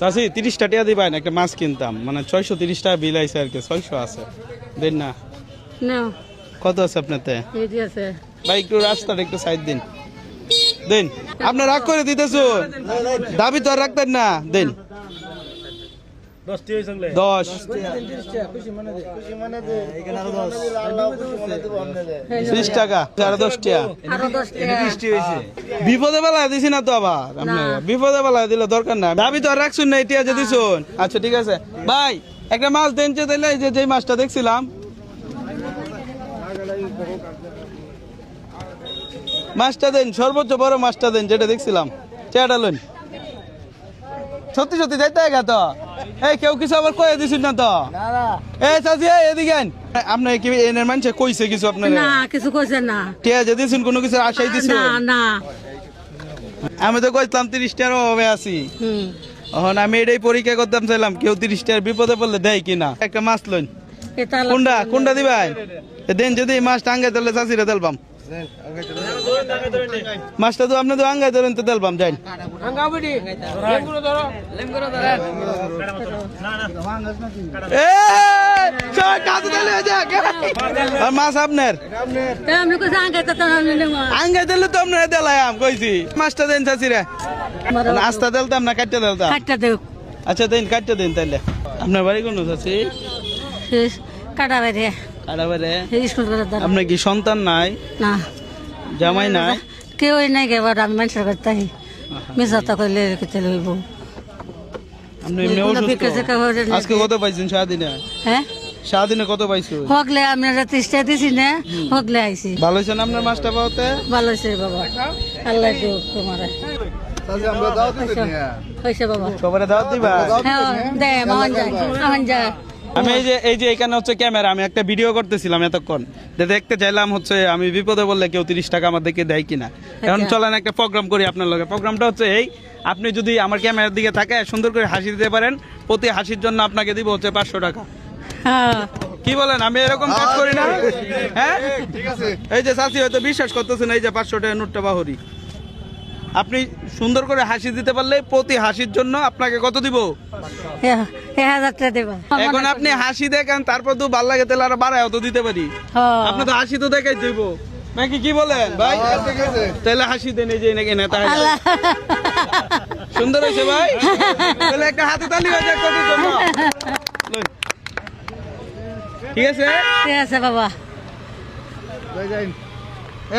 চাষি তিরিশটা টাকা দিবেন একটা মাছ কিনতাম। মানে ছয়শো তিরিশ টাকা বিল আইসে আর কি ছয়শো আছে। দেন না। না কত আছে আপনাতে? ভাই একটু রাস্তাটা একটু সাইড দিন। দিন আপনার রাগ করে দিতেছো। দাবি তো আর রাখতেন না। দিন। দশ ত্রিশ টাকা আরও দশ টাকা বিপদে বেলা দিছি না তো আবার? বিপদে বেলা দিলে দরকার না দাবি তো আর রাখছুন না এটা যে দিছুন। আচ্ছা ঠিক আছে। ভাই একটা মাছ দেন যে দিলে যে যেই মাছটা দেখছিলাম। মাছটা দেন সর্বোচ্চ বড় মাছটা দেন যেটা দেখছিলাম। চেয়ারটা লইন। সত্যি সত্যি যাইতে গা তো। এই কেউ কিছু আবার কয়ে দিছিস না তো? এই চাচি এই এদিকে আইন। আপনি কি এনের মানুষে কইছে কিছু আপনার? না কিছু কইছে না। টিয়া যে দিছুন কোনো কিছু আশাই দিছুন না না। আমি তো টাকার অভাবে আছি। হুম। এখন আমি এটাই পরীক্ষা করতাম চাইলাম কেউ টাকার বিপদে পড়লে দেয় কিনা। একটা মাছ লইন। কোনটা? কোনটা দিবাই? এ দেন যদি এই মাছটা আঙ্গাই তাহলে চাষিরা তেলবাম মাছটা তো আপনি তো আঙ্গাই ধরেন তো তেলবাম যাই মাছ আপনার? আঙ্গাই দিলে তো আপনার দেলাম কইছি। মাছটা দেন চাষিরা আস্তা দেলতাম না কাটতে দেলতাম আচ্ছা দিন কাটতে দিন তাহলে আপনার বাড়ি কোন চাষি শেষ কাটা বাইরে স্কুল দাও আপনার কি সন্তান নাই? না। জামাই নাই? কেউ নাই গেবার আমি মানুষের করতে মিশাতা কইলে রেখেতে লইব? আজকে কত পাইছেন সারাদিনে? হ্যাঁ? সারাদিনে কত পাইছো? হকলে আমি তিরিশটা দিছি না হকলে আইছি। ভালো হয়েছে না আপনার মাছটা পাওয়াতে? ভালো হয়েছে বাবা। আল্লাহ দিও তোমার। হয়েছে বাবা। সবারে দাওয়াত দিবা? হ্যাঁ দে মহান যায় মহান যায় আমি এই যে এই যে এখানে হচ্ছে ক্যামেরা আমি একটা ভিডিও করতেছিলাম এতক্ষণ। যে দেখতে চাইলাম হচ্ছে আমি বিপদে বললে কেউ তিরিশ টাকা আমাদেরকে দেয় কিনা। এখন আচ্ছা। চলেন একটা প্রোগ্রাম করি আপনার লগে। প্রোগ্রামটা হচ্ছে এই আপনি যদি আমার ক্যামেরার দিকে থাকে সুন্দর করে হাসি দিতে পারেন প্রতি হাসির জন্য আপনাকে দিব হচ্ছে পাঁচশো টাকা। হ্যাঁ। কি বলেন আমি এরকম কাজ করি না? হ্যাঁ? এই যে চাষি হয়তো বিশ্বাস করতেছেন এই যে পাঁচশো টাকা নোটটা বাহরি। আপনি সুন্দর করে হাসি দিতে পারলে প্রতি হাসির জন্য আপনাকে কত দিব? এক হাজার টাকা দেবা। এখন আপনি হাসি দেখেন তারপর তো ভালো লাগে তাহলে আরও বাড়ায় তো দিতে পারি। হ্যাঁ। আপনি তো হাসি তো দেখাই দিব নাকি কি বলেন ভাই? তাহলে হাসি দেন এই যে নাকি নেতা সুন্দর হয়েছে ভাই? তাহলে একটা হাতে তালি হয়ে যাক কত ঠিক আছে? ঠিক আছে বাবা।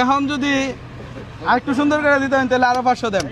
এখন যদি আর একটু সুন্দর করে দিতে হয় তাহলে আরও পাঁচশো দেন।